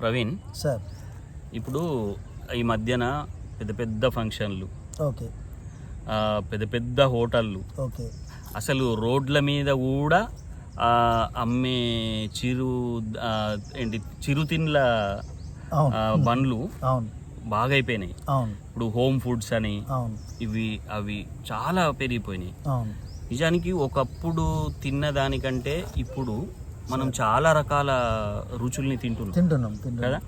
Praveen sir. ఇప్పుడు ఈ మధ్యన పెద్ద పెద్ద ఫంక్షన్లు ఓకే. పెద్ద పెద్ద హోటళ్ళు. ఓకే. అసలు రోడ్ల మీద కూడా అమ్మే చిరు ఏంటి చిరుతిండ్ల బండ్లు బాగా అయిపోయినాయి. ఇప్పుడు హోమ్ ఫుడ్స్ అని ఇవి అవి చాలా పెరిగిపోయినాయి. నిజానికి ఒకప్పుడు తిన్న దానికంటే ఇప్పుడు మనం చాలా రకాల రుచుల్ని తింటున్నాం. తింటున్నాం కదా?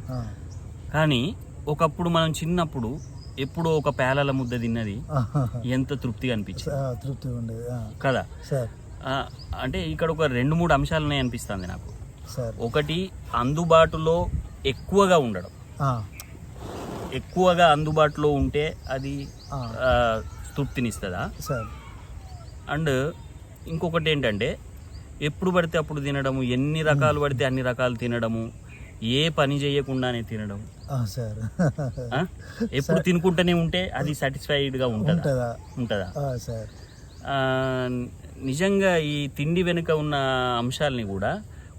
కానీ ఒకప్పుడు మనం చిన్నప్పుడు ఎప్పుడో ఒక పేలల ముద్ద తిన్నది. ఎంత తృప్తిగా అనిపించింది? ఆ, తృప్తిగా ఉండేది. కదా? అంటే ఇక్కడ ఒక రెండు మూడు అంశాలు ఉన్నాయి అనిపిస్తుంది నాకు. ఒకటి అందుబాటులో ఎక్కువగా ఉండడం. ఎక్కువగా అందుబాటులో ఉంటే అది తృప్తినిస్తుందా? అండ్ ఇంకొకటి ఏంటంటే ఎప్పుడు పడితే అప్పుడు తినడము ఎన్ని రకాలు పడితే అన్ని రకాలు తినడము ఏ పని చేయకుండానే తినడం సార్? ఎప్పుడు తినుకుంటూనే ఉంటే అది సాటిస్ఫైడ్గా ఉంటుందా? ఉంటుందా? సార్. నిజంగా ఈ తిండి వెనుక ఉన్న అంశాలని కూడా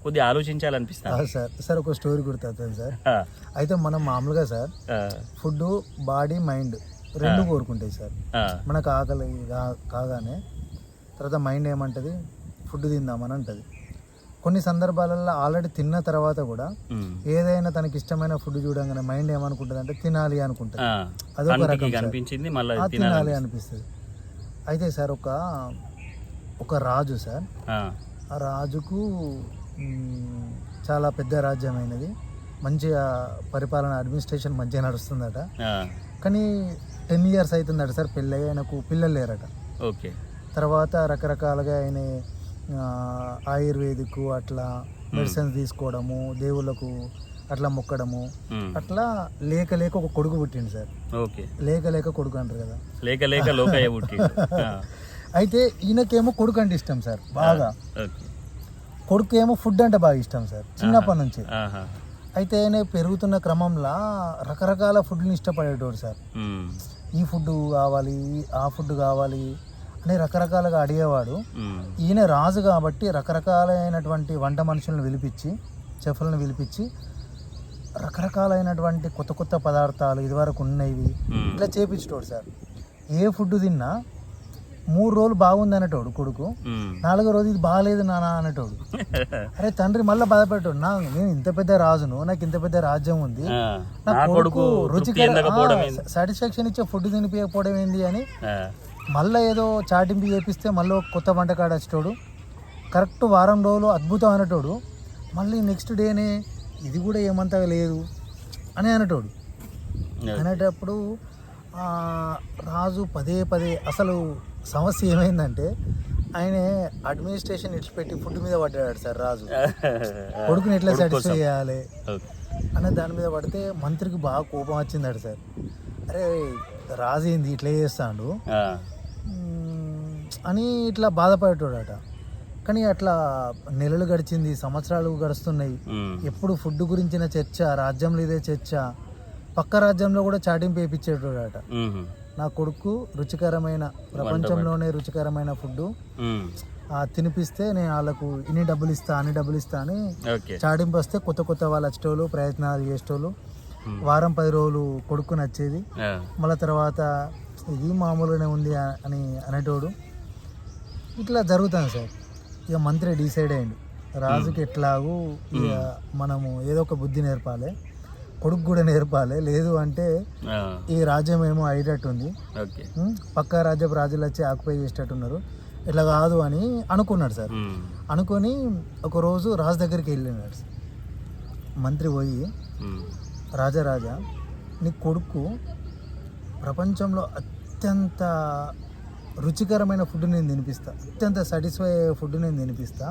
కొద్దిగా ఆలోచించాలనిపిస్తుంది. సార్. సార్ ఒక స్టోరీ గుర్తవుతుంది సార్. అయితే మనం మామూలుగా సార్ ఫుడ్ బాడీ మైండ్ రెండు కోరుకుంటాయి సార్. మనకు ఆకలి కాగానే తర్వాత మైండ్ ఏమంటది? ఫుడ్ తిందామని అంటది. కొన్ని సందర్భాలలో ఆల్రెడీ తిన్న తర్వాత కూడా ఏదైనా తనకి ఇష్టమైన ఫుడ్ చూడంగానే మైండ్ ఏమనుకుంటుంది అంటే తినాలి అనుకుంటుంది. అదొక కంటికి రకం తినాలి అనిపిస్తుంది. అయితే సార్ ఒక ఒక రాజు సార్. ఆ, రాజుకు చాలా పెద్ద రాజ్యమైనది. మంచిగా పరిపాలన అడ్మినిస్ట్రేషన్ మంచిగా నడుస్తుందట. కానీ టెన్ ఇయర్స్ అవుతుందట సార్ పెళ్ళి ఆయనకు పిల్లలు లేరట. ఓకే. తర్వాత రకరకాలుగా ఆయన ఆయుర్వేదిక్ అట్లా మెడిసిన్స్ తీసుకోవడము దేవుళ్ళకు అట్లా మొక్కడము. అట్లా లేక లేక ఒక కొడుకు పుట్టిండు సార్. ఓకే. లేక లేక కొడుకు అంటారు కదా. లేక లేక లోకయ్య పుట్టిండు. ఆ, అయితే ఈయనకేమో కొడుకు అంటే ఇష్టం సార్ బాగా. కొడుకు ఏమో ఫుడ్ అంటే బాగా ఇష్టం సార్ చిన్నప్పటి నుంచి. అయితే ఆయన పెరుగుతున్న క్రమంలో రకరకాల ఫుడ్ని ఇష్టపడేటోడు సార్. ఈ ఫుడ్ కావాలి ఆ ఫుడ్ కావాలి అని రకరకాలుగా అడిగేవాడు. ఈయన రాజు కాబట్టి రకరకాలైనటువంటి వంట మనుషులను పిలిపించి చెఫ్లను పిలిపించి రకరకాలైనటువంటి కొత్త కొత్త పదార్థాలు ఇదివరకు ఉన్నవి ఇట్లా చేపించేటోడు సార్. ఏ ఫుడ్ తిన్నా మూడు రోజులు బాగుంది అనేటోడు కొడుకు. నాలుగో రోజు ఇది బాగాలేదు నాన్న అనేటోడు. అరే తండ్రి మళ్ళీ బాధపెట్టాడు నా నేను ఇంత పెద్ద రాజును నాకు ఇంత పెద్ద రాజ్యం ఉంది. నా కొడుకు ఏంది? సాటిస్ఫాక్షన్ ఇచ్చే ఫుడ్ తినిపించకపోవడం ఏంది అని మళ్ళీ ఏదో చాటింపు చేపిస్తే మళ్ళీ కొత్త వంటకాడు వచ్చేటోడు. కరెక్ట్ వారం రోజులు అద్భుతం అనేటోడు మళ్ళీ నెక్స్ట్ డేనే ఇది కూడా ఏమంతగా లేదు అని అనేటోడు. అనేటప్పుడు రాజు పదే పదే అసలు సమస్య ఏమైందంటే ఆయన అడ్మినిస్ట్రేషన్ ఇడిచిపెట్టి ఫుడ్ మీద పడ్డాడు సార్ రాజు. కొడుకుని ఎట్లా సాటిస్ఫై. చేయాలి. అనే దాని మీద పడితే మంత్రికి బాగా కోపం వచ్చిందట సార్. అరే రాజు ఏంది ఇట్లా చేస్తాడు? అని ఇట్లా బాధపడేటోడట. కానీ అట్లా నెలలు గడిచింది సంవత్సరాలు గడుస్తున్నాయి. ఎప్పుడు ఫుడ్ గురించిన చర్చ రాజ్యంలో ఇదే చర్చ పక్క రాజ్యంలో కూడా చాటింపు వేయించేటోడట నా కొడుకు రుచికరమైన ప్రపంచంలోనే రుచికరమైన ఫుడ్ తినిపిస్తే నేను వాళ్ళకు ఇన్ని డబ్బులు ఇస్తా అన్ని డబ్బులు ఇస్తా అని చాటింపు వస్తే కొత్త కొత్త వాళ్ళు వచ్చేటోళ్ళు ప్రయత్నాలు చేసేటోళ్ళు. వారం పది రోజులు కొడుకు నచ్చేది. మళ్ళీ తర్వాత ఇది మామూలుగానే ఉంది అని అనేటోడు. ఇట్లా జరుగుతుంది సార్. ఇక మంత్రి డిసైడ్ అయ్యిండు. రాజుకి ఎట్లాగూ ఇక మనము ఏదో ఒక బుద్ధి నేర్పాలి కొడుకు కూడా నేర్పాలి. లేదు అంటే ఈ రాజ్యం ఏమో అయ్యేటట్టుంది? పక్క రాజ్యపు రాజులు వచ్చి ఆక్యుపై చేసేటట్టున్నారు. ఇట్లా కాదు అని అనుకున్నాడు సార్. అనుకొని ఒకరోజు రాజు దగ్గరికి వెళ్ళినాడు సార్. మంత్రి పోయి ఉమ్, రాజారాజా నీ కొడుకు ప్రపంచంలో అత్యంత రుచికరమైన ఫుడ్ నేను తినిపిస్తా. అత్యంత సాటిస్ఫై అయ్యే ఫుడ్ నేను తినిపిస్తా.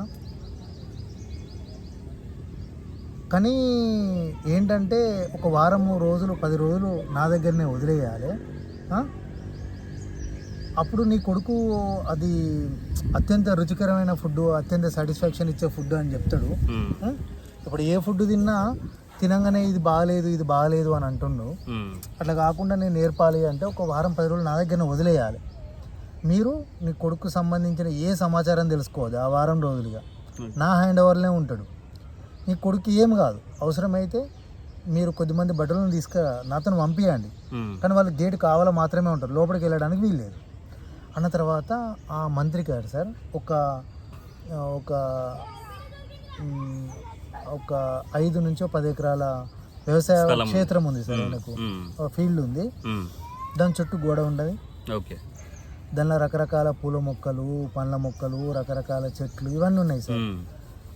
కానీ ఏంటంటే ఒక వారము రోజులు పది రోజులు నా దగ్గరనే వదిలేయాలి? అప్పుడు నీ కొడుకు అది అత్యంత రుచికరమైన ఫుడ్ అత్యంత సాటిస్ఫాక్షన్ ఇచ్చే ఫుడ్ అని చెప్తాడు? ఇప్పుడు ఏ ఫుడ్ తిన్నా తినంగానే ఇది బాగాలేదు ఇది బాగాలేదు అని అంటుండు. అట్లా కాకుండా నేను నేర్పాలి అంటే ఒక వారం పది రోజులు నా దగ్గర వదిలేయాలి. మీరు నీ కొడుకు సంబంధించిన ఏ సమాచారం తెలుసుకోవద్దు ఆ వారం రోజులుగా? నా హ్యాండ్ ఓవర్లే ఉంటాడు. నీ కొడుకు ఏం కాదు. అవసరమైతే మీరు కొద్దిమంది బట్టలను తీసుక నాతో పంపించండి ఉమ్, కానీ వాళ్ళు గేట్ కావాలా మాత్రమే ఉంటారు. లోపలికి వెళ్ళడానికి వీల్లేదు. అన్న తర్వాత ఆ మంత్రి గారు సార్ ఒక ఒక మ్, ఒక ఐదు నుంచో పది ఎకరాల వ్యవసాయ. క్షేత్రం ఉంది సార్ ఉమ్, ఫీల్డ్ ఉంది. దాని చుట్టూ గోడ ఉండదు ఓకే. దానిలో రకరకాల పూల మొక్కలు పండ్ల మొక్కలు రకరకాల చెట్లు ఇవన్నీ ఉన్నాయి సార్.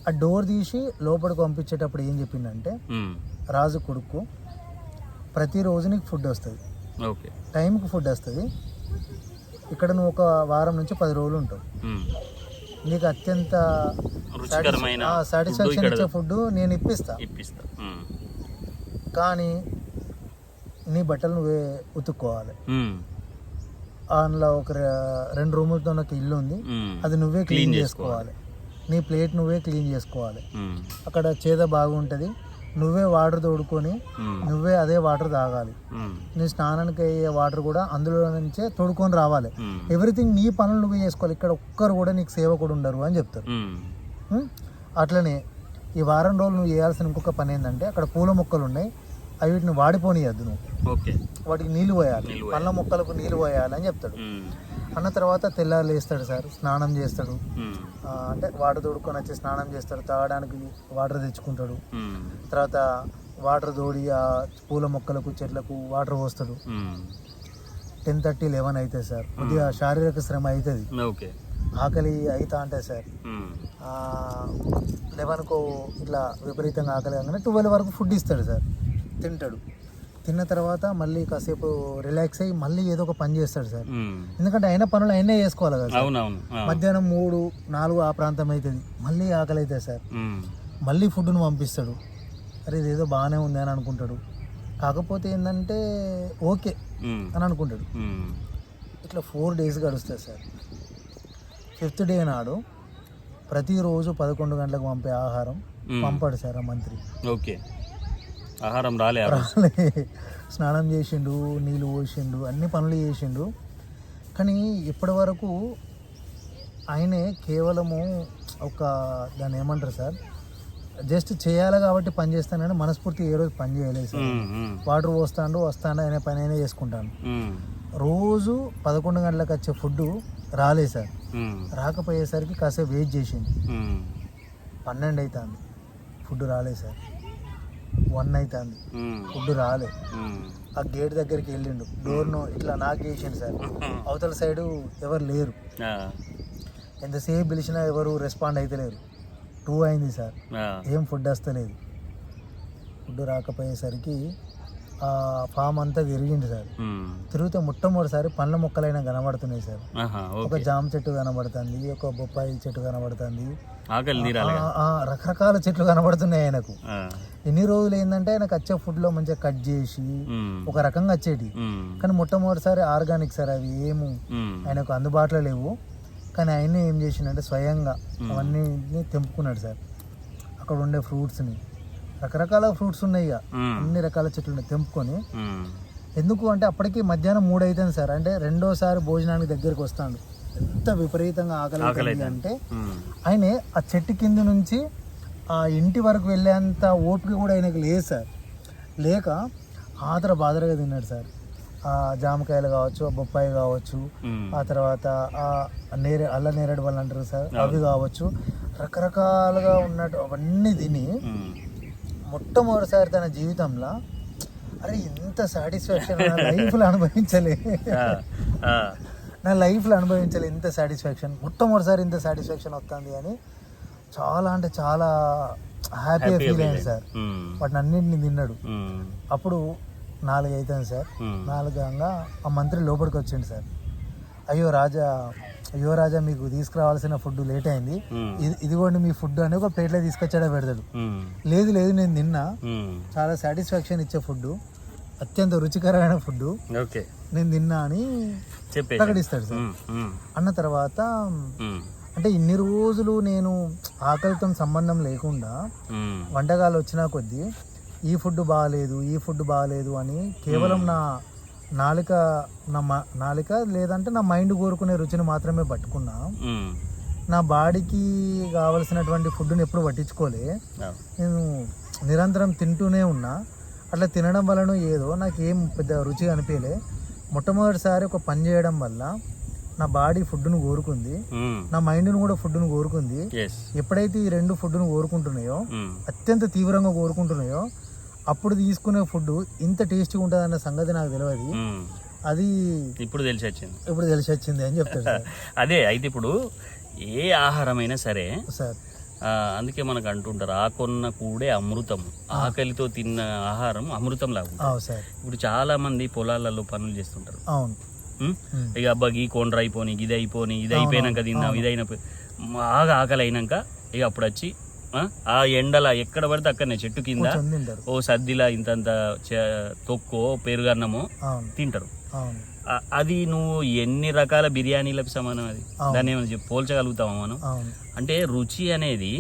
ఆ డోర్ తీసి లోపలికి పంపించేటప్పుడు ఏం చెప్పిండంటే ఉమ్, రాజు కొడుకు ప్రతిరోజు నీకు ఫుడ్ వస్తుంది. టైంకి ఫుడ్ వస్తుంది. ఇక్కడ నువ్వు ఒక వారం నుంచి పది రోజులు ఉంటావు. నీకు అత్యంత సాటిస్ఫాక్షన్ ఇచ్చే ఫుడ్ నేను ఇప్పిస్తా. కానీ నీ బట్టలు నువ్వే ఉతుక్కోవాలి. అందులో ఒక రెండు రూములతో ఒక ఇల్లు ఉంది అది నువ్వే క్లీన్ చేసుకోవాలి. నీ ప్లేట్ నువ్వే క్లీన్ చేసుకోవాలి. అక్కడ చేద బాగుంటుంది. నువ్వే వాటర్ తోడుకొని నువ్వే అదే వాటర్ తాగాలి. నీ స్నానానికి అయ్యే వాటర్ కూడా అందులో నుంచే తోడుకొని రావాలి. ఎవ్రీథింగ్ నీ పనులు నువ్వే చేసుకోవాలి. ఇక్కడ ఒక్కరు కూడా నీకు సేవకుడు ఉండరు అని చెప్తారు? అట్లనే ఈ వారం రోజులు నువ్వు చేయాల్సిన ఇంకొక పని ఏంటంటే అక్కడ పూల మొక్కలు ఉన్నాయి. అవి వీటిని వాడిపోనియద్దు నువ్వు. ఓకే. వాటికి నీళ్ళు పోయాలి. పళ్ళ మొక్కలకు నీళ్ళు పోయాలి అని చెప్తాడు. అన్న తర్వాత తెల్లారు లేస్తాడు సార్ స్నానం చేస్తాడు. అంటే వాటర్ తోడుకొని వచ్చి స్నానం చేస్తాడు తాగడానికి వాటర్ తెచ్చుకుంటాడు. తర్వాత వాటర్ తోడి ఆ పూల మొక్కలకు చెట్లకు వాటర్ పోస్తాడు. టెన్ థర్టీ లెవెన్ అవుతుంది సార్. కొద్దిగా శారీరక శ్రమ అవుతుంది ఓకే. ఆకలి అవుతా అంటే సార్ లెవెన్కు ఇట్లా విపరీతంగా ఆకలి కాగానే ట్వెల్వ్ వరకు ఫుడ్ ఇస్తాడు సార్. తింటాడు. తిన్న తర్వాత మళ్ళీ కాసేపు రిలాక్స్ అయ్యి మళ్ళీ ఏదో ఒక పని చేస్తాడు సార్. ఎందుకంటే అయిన పనులు అయినా చేసుకోవాలి కదా మధ్యాహ్నం మూడు నాలుగు ఆ ప్రాంతం అవుతుంది మళ్ళీ ఆకలి అవుతుంది సార్ మళ్ళీ ఫుడ్ను పంపిస్తాడు. అరే ఇదేదో బాగానే ఉంది అని అనుకుంటాడు. కాకపోతే ఏంటంటే ఓకే అని అనుకుంటాడు. ఇట్లా ఫోర్ డేస్ గడుస్తుంది సార్. ఫిఫ్త్ డే నాడు ప్రతిరోజు పదకొండు గంటలకు పంపే ఆహారం పంపాడు సార్ ఆ మంత్రి. ఓకే. ఆహారం రాలే రోజు. స్నానం చేసిండు నీళ్ళు పోసిండు అన్ని పనులు చేసిండు. కానీ ఇప్పటి వరకు ఆయనే కేవలము ఒక దాన్ని ఏమంటారు సార్? జస్ట్ చేయాలి కాబట్టి పని చేస్తానని మనస్ఫూర్తి ఏ రోజు పని చేయలేదు సార్. వాటర్ పోస్తాడు వస్తాడు ఆయన పని అయినా చేసుకుంటాను రోజు పదకొండు గంటలకు వచ్చే ఫుడ్ రాలేదు సార్. రాకపోయేసరికి కాసేపు వెయిట్ చేసింది పన్నెండు అవుతుంది ఫుడ్ రాలేదు సార్. వన్ అవుతుంది ఫుడ్ రాలే. ఆ గేట్ దగ్గరికి వెళ్ళిండు. డోర్ను ఇట్లా నాకు వేసిండు సార్. అవతల సైడు ఎవరు లేరు. ఎంతసేపు పిలిచినా ఎవరు రెస్పాండ్ అయితే లేరు. టూ అయింది సార్. ఏం ఫుడ్ వస్తలేదు. ఫుడ్ రాకపోయేసరికి ఫామ్ అంతా తిరిగిండు సార్. తిరిగితే మొట్టమొదటిసారి పండ్ల మొక్కలైనా కనబడుతున్నాయి సార్. ఒక జామ చెట్టు కనబడుతుంది ఒక బొప్పాయి చెట్టు కనబడుతుంది. రకరకాల చెట్లు కనబడుతున్నాయి ఆయనకు. ఎన్ని రోజులు ఏంటంటే ఆయనకు వచ్చే ఫుడ్లో మంచిగా కట్ చేసి ఒక రకంగా వచ్చేటి కానీ మొట్టమొదటిసారి ఆర్గానిక్ సార్ అవి ఏము ఆయనకు అందుబాటులో లేవు. కానీ ఆయన ఏం చేసిండంటే స్వయంగా అవన్నీ తెంపుకున్నాడు సార్. అక్కడ ఉండే ఫ్రూట్స్ని. రకరకాల ఫ్రూట్స్ ఉన్నాయి ఇక. అన్ని రకాల చెట్లు ఉన్నాయి. తెంపుకొని. ఎందుకు అంటే అప్పటికి మధ్యాహ్నం మూడు అవుతుంది సార్. అంటే రెండోసారి భోజనానికి దగ్గరికి వస్తాడు. ఎంత విపరీతంగా ఆకలి. అంటే ఆయనే ఆ చెట్టు కింద నుంచి ఆ ఇంటి వరకు వెళ్ళేంత ఓపిక కూడా ఆయనకు లేదు సార్. లేక ఆదర బాదరగా తిన్నాడు సార్. ఆ జామకాయలు కావచ్చు ఆ బొప్పాయి కావచ్చు ఆ తర్వాత ఆ నేరే అల్ల నేరేడు వాళ్ళు అంటారు సార్. అవి కావచ్చు. రకరకాలుగా ఉన్నట్టు అవన్నీ తిని మొట్టమొదటిసారి తన జీవితంలో అరే ఇంత సాటిస్ఫాక్షన్ నా లైఫ్లో అనుభవించలే. నా లైఫ్లో అనుభవించలే ఇంత సాటిస్ఫాక్షన్. మొట్టమొదటిసారి ఇంత సాటిస్ఫాక్షన్ వస్తుంది అని చాలా అంటే చాలా హ్యాపీగా ఫీల్ అయ్యాడు. సార్. వాటిని అన్నింటిని తిన్నాడు. అప్పుడు నాలుగు అవుతుంది సార్. ఉమ్, నాలుగంగా ఆ మంత్రి లోపలికి వచ్చిండు సార్. అయ్యో రాజా అయ్యో రాజా మీకు తీసుకురావాల్సిన ఫుడ్ లేట్ అయింది. ఇదిగోండి మీ ఫుడ్ అని ఒక ప్లేట్లో తీసుకొచ్చాడే పెడతాడు. లేదు లేదు నేను తిన్నా. ఉమ్, చాలా సాటిస్ఫాక్షన్ ఇచ్చే ఫుడ్ అత్యంత రుచికరమైన ఫుడ్ ఓకే. నేను తిన్నా అని చెప్పే ప్రకటిస్తాడు సార్. అన్న తర్వాత అంటే ఇన్ని రోజులు నేను ఆకలితో సంబంధం లేకుండా వంటకాలు వచ్చినా కొద్దీ ఈ ఫుడ్ బాగాలేదు ఈ ఫుడ్ బాగాలేదు అని కేవలం నా నాలుక నా నాలుక లేదంటే నా మైండ్ కోరుకునే రుచిని మాత్రమే పట్టుకున్నా. నా బాడీకి కావలసినటువంటి ఫుడ్ని ఎప్పుడు పట్టించుకోలే. నేను నిరంతరం తింటూనే ఉన్నా. అట్లా తినడం వలన ఏదో నాకు ఏం పెద్ద రుచిగా అనిపించలే మొట్టమొదటిసారి ఒక పని చేయడం వల్ల నా బాడీ ఫుడ్ను కోరుకుంది. నా మైండ్ను కూడా ఫుడ్ను కోరుకుంది. ఎప్పుడైతే ఈ రెండు ఫుడ్ను కోరుకుంటున్నాయో అత్యంత తీవ్రంగా కోరుకుంటున్నాయో అప్పుడు తీసుకునే ఫుడ్ ఇంత టేస్టీగా ఉంటుందన్న సంగతి నాకు తెలియదు అది ఇప్పుడు తెలిసి వచ్చింది. ఇప్పుడు తెలిసి వచ్చింది అని చెప్తాడు సార్. అదే అయితే ఇప్పుడు ఏ ఆహారమైనా సరే సార్. అందుకే మనకు అంటుంటారు ఆకొన్న కూడే అమృతం. ఆకలితో తిన్న ఆహారం అమృతం లాగా ఉంటుంది. ఇప్పుడు చాలా మంది పొలాలలో పనులు చేస్తుంటారు. ఇక అబ్బా ఈ కోండ్ర అయిపోని ఇది అయిపోని ఇది అయిపోయినాక తిందాం ఇది అయిన బాగా ఆకలి అయినాక ఇక అప్పుడు వచ్చి ఆ, ఎండల ఎక్కడ పడితే అక్కడనే చెట్టు కింద. ఓ సద్దిలా ఇంతంత తొక్కో పెరుగన్నమో తింటారు. అది నువ్వు ఎన్ని రకాల బిర్యానీలకు సమానం అది. దాన్ని ఏమైనా పోల్చగలుగుతావా మనం? అంటే రుచి అనేది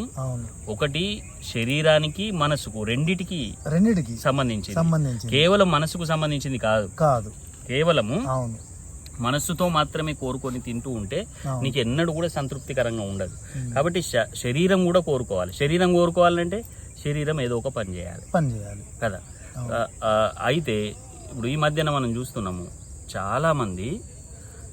ఒకటి శరీరానికి మనసుకు రెండిటికి రెండిటికి సంబంధించింది. సంబంధించి కేవలం మనసుకు సంబంధించింది కాదు. కాదు. కేవలము మనస్సుతో మాత్రమే కోరుకొని తింటూ ఉంటే. నీకు ఎన్నడూ కూడా సంతృప్తికరంగా ఉండదు. కాబట్టి శరీరం కూడా కోరుకోవాలి. శరీరం కోరుకోవాలంటే శరీరం ఏదో ఒక పని చేయాలి. పని చేయాలి. కదా? అయితే ఇప్పుడు ఈ మధ్యన మనం చూస్తున్నాము చాలామంది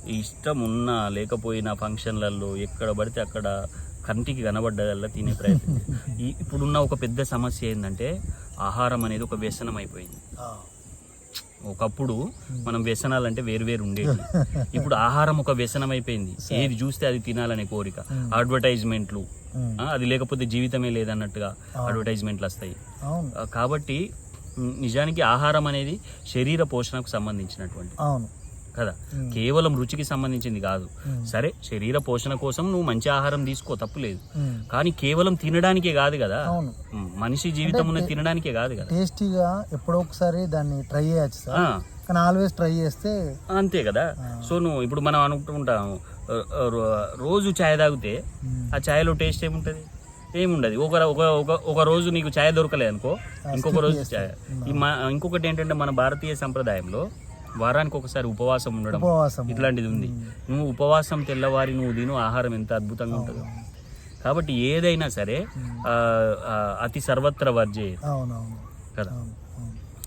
ఇష్టం ఉన్నా లేకపోయినా ఫంక్షన్లలో ఎక్కడ పడితే అక్కడ కంటికి కనబడ్డదల్లా తినే ప్రయత్నం ఈ ఇప్పుడున్న ఒక పెద్ద సమస్య ఏంటంటే ఆహారం అనేది ఒక వ్యసనం అయిపోయింది. ఒకప్పుడు మనం వ్యసనాలంటే వేరు వేరు ఉండేది ఇప్పుడు ఆహారం ఒక వ్యసనం అయిపోయింది ఏది చూస్తే అది తినాలనే కోరిక. అడ్వర్టైజ్మెంట్లు. అది లేకపోతే జీవితమే లేదన్నట్టుగా అడ్వర్టైజ్మెంట్లు వస్తాయి. కాబట్టి నిజానికి ఆహారం అనేది శరీర పోషణకు సంబంధించినటువంటి అవును. కదా. కేవలం రుచికి సంబంధించింది కాదు. సరే శరీర పోషణ కోసం నువ్వు మంచి ఆహారం తీసుకో తప్పులేదు ఉమ్. కానీ కేవలం తినడానికే కాదు కదా? మనిషి జీవితం ఉన్న తినడానికే కాదు కదా? టేస్టీగా ఎప్పుడో ఒకసారి దాన్ని ట్రై చేయొచ్చు కానీ ఆల్వేస్ ట్రై చేస్తే అంతే కదా? సో నువ్వు ఇప్పుడు మనం అనుకుంటాం రోజు ఛాయ్ తాగితే ఆ ఛాయ్లో టేస్ట్ ఏముంటుంది? ఏముండదు. ఒక ఒక ఒక- ఒక రోజు నీకు ఛాయ్ దొరకలేదు అనుకో ఇంకొక రోజు ఛాయ్ ఇంకొకటి ఏంటంటే మన భారతీయ సంప్రదాయంలో వారానికి ఒకసారి ఉపవాసం ఉండడం ఉపవాసం. ఇట్లాంటిది ఉంది. నువ్వు ఉపవాసం తెల్లవారి నువ్వు తిను ఆహారం ఎంత అద్భుతంగా ఉంటుందో. కాబట్టి ఏదైనా సరే అతి సర్వత్ర వర్జే. కదా?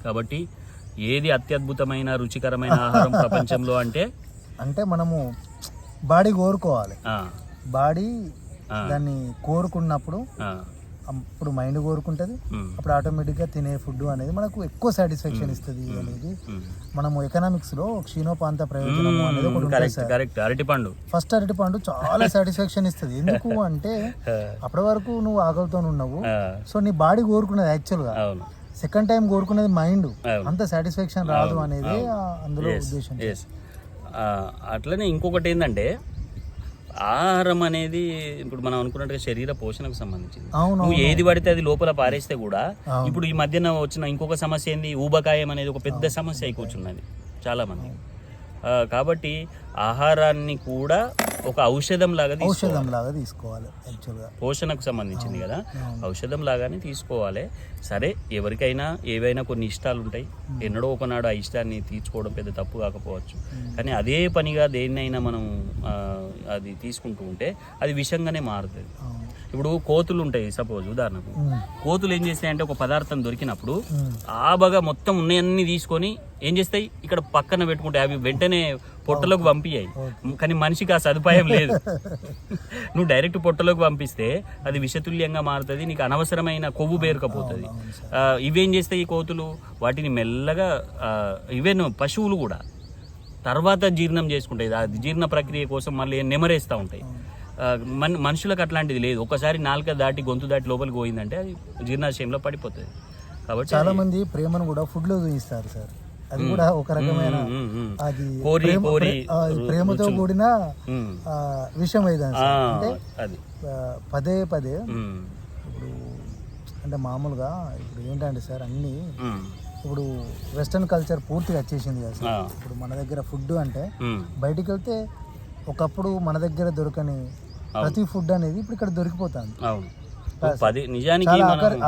కాబట్టి ఏది అత్యద్భుతమైన రుచికరమైన ఆహారం ప్రపంచంలో అంటే? అంటే మనము బాడీ కోరుకోవాలి. బాడీ దాన్ని కోరుకున్నప్పుడు అప్పుడు మైండ్ కోరుకుంటుంది. అప్పుడు ఆటోమేటిక్గా తినే ఫుడ్ అనేది మనకు ఎక్కువ సాటిస్ఫాక్షన్ ఇస్తుంది అనేది. మనము ఎకనామిక్స్లో క్షీణోపాంత ప్రయోజనము అనేది ఒకటి ఉంటుంది అరటిపండు. ఫస్ట్ అరటి పండు చాలా సాటిస్ఫాక్షన్ ఇస్తుంది. ఎందుకు అంటే అప్పటి వరకు నువ్వు ఆకలితో ఉన్నావు. సో నీ బాడీ కోరుకునేది యాక్చువల్గా. సెకండ్ టైం కోరుకునేది మైండ్. అంత సాటిస్ఫాక్షన్ రాదు అనేది అందులో ఉద్దేశం అట్లనే ఇంకొకటి ఏంటంటే ఆహారం అనేది ఇప్పుడు మనం అనుకున్నట్టుగా శరీర పోషణకు సంబంధించింది. నువ్వు ఏది పడితే అది లోపల పారేస్తే కూడా. ఇప్పుడు ఈ మధ్యన వచ్చిన ఇంకొక సమస్య ఏంది? ఊబకాయం అనేది ఒక పెద్ద సమస్య అయి కూర్చున్నది చాలా మంది కాబట్టి ఆహారాన్ని కూడా ఒక ఔషధం లాగా తీసుకోవాలి. ఔషధం లాగా తీసుకోవాలి యాక్చువల్గా. పోషణకు సంబంధించింది కదా. ఔషధం లాగానే తీసుకోవాలి. సరే ఎవరికైనా ఏవైనా కొన్ని ఇష్టాలు ఉంటాయి. ఎన్నడో ఒకనాడు ఆ ఇష్టాన్ని తీర్చుకోవడం పెద్ద తప్పు కాకపోవచ్చు. కానీ అదే పనిగా దేన్నైనా మనం అది తీసుకుంటూ ఉంటే అది విషంగానే మారుతుంది. ఇప్పుడు కోతులు ఉంటాయి సపోజ్ ఉదాహరణకు. కోతులు ఏం చేస్తాయంటే ఒక పదార్థం దొరికినప్పుడు ఆ బాగా మొత్తం ఉన్నాయన్నీ తీసుకొని ఏం చేస్తాయి? ఇక్కడ పక్కన పెట్టుకుంటే అవి వెంటనే పొట్టలోకి పంపించాయి కానీ మనిషికి ఆ సదుపాయం లేదు. నువ్వు డైరెక్ట్ పొట్టలోకి పంపిస్తే అది విషతుల్యంగా మారుతుంది నీకు అనవసరమైన కొవ్వు పేరుకపోతుంది. ఇవేం చేస్తాయి ఈ కోతులు? వాటిని మెల్లగా ఆ, ఇవేను పశువులు కూడా. తర్వాత జీర్ణం చేసుకుంటాయి ఆ జీర్ణ ప్రక్రియ కోసం మళ్ళీ నెమరేస్తూ ఉంటాయి. మన మనుషులకు అట్లాంటిది లేదు. ఒకసారి నాలుక దాటి గొంతు దాటి లోపలికి పోయిందంటే అది జీర్ణాశయంలో పడిపోతుంది. కాబట్టి చాలా మంది ప్రేమను కూడా ఫుడ్లో చూపిస్తారు సార్. అది కూడా ఒక రకమైన. అది ప్రేమతో కూడిన విషయం సార్. అంటే అది. పదే పదే ఇప్పుడు అంటే మామూలుగా ఇప్పుడు ఏంటంటే సార్ అన్నీ ఇప్పుడు వెస్ట్రన్ కల్చర్ పూర్తిగా వచ్చేసింది కదా ఇప్పుడు మన దగ్గర ఫుడ్ అంటే బయటికి వెళ్తే ఒకప్పుడు మన దగ్గర దొరకని ప్రతి ఫుడ్ అనేది ఇప్పుడు ఇక్కడ దొరికిపోతుంది. పది నిజానికి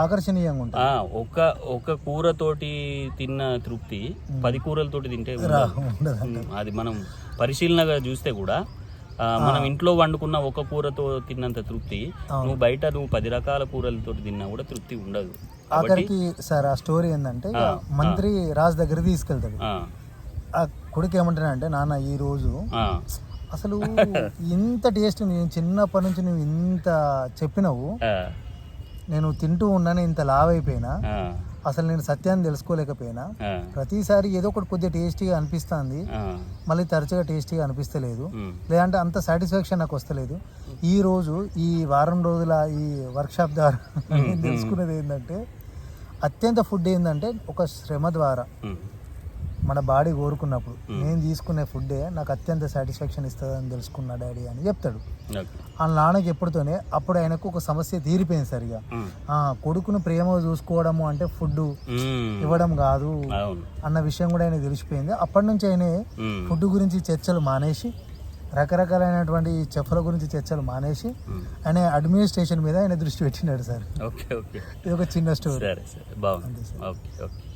ఆకర్షణీయంగా ఉంటుంది. ఒక ఒక కూరతోటి తిన్న తృప్తి పది కూరలతోటి తింటే అది మనం పరిశీలనగా చూస్తే కూడా మనం ఇంట్లో వండుకున్న ఒక కూరతో తిన్నంత తృప్తి. నువ్వు బయట నువ్వు పది రకాల కూరలతో తిన్నా కూడా తృప్తి ఉండదు. ఆఖరికి సార్ ఆ స్టోరీ ఏంటంటే మంత్రి రాజు దగ్గర తీసుకెళ్తాడు. ఆ, కొడుకు ఏమంటాడంటే నాన్న ఈ రోజు అసలు ఇంత టేస్ట్ నేను చిన్నప్పటి నుంచి నువ్వు ఇంత చెప్పినావు. నేను తింటూ ఉన్నాను ఇంత లావ్ అయిపోయినా. అసలు నేను సత్యాన్ని తెలుసుకోలేకపోయినా. ప్రతిసారి ఏదో ఒకటి కొద్దిగా టేస్టీగా అనిపిస్తుంది. మళ్ళీ తరచుగా టేస్టీగా అనిపిస్తలేదు. లేదంటే అంత సాటిస్ఫాక్షన్ నాకు వస్తలేదు. ఈ రోజు ఈ వారం రోజుల ఈ వర్క్షాప్ ద్వారా నేను తెలుసుకున్నది ఏంటంటే అత్యంత ఫుడ్ ఏంటంటే ఒక శ్రమ ద్వారా మన బాడీ కోరుకున్నప్పుడు నేను తీసుకునే ఫుడ్డే నాకు అత్యంత సాటిస్ఫాక్షన్ ఇస్తుందని తెలుసుకున్నా డాడీ అని చెప్తాడు. ఆ నాన్నకి ఎప్పుడుతోనే అప్పుడు ఆయనకు ఒక సమస్య తీరిపోయింది సరిగా. కొడుకును ప్రేమగా చూసుకోవడము అంటే ఫుడ్ ఇవ్వడం కాదు అన్న విషయం కూడా ఆయన తెలిసిపోయింది. అప్పటి నుంచి ఆయన ఫుడ్ గురించి చర్చలు మానేసి రకరకాలైనటువంటి చెఫ్ల గురించి చర్చలు మానేసి ఆయన అడ్మినిస్ట్రేషన్ మీద ఆయన దృష్టి పెట్టినాడు సార్. Okay okay. ఇది ఒక చిన్న స్టోరీ. సరే సరే. బాగుంది. Okay okay.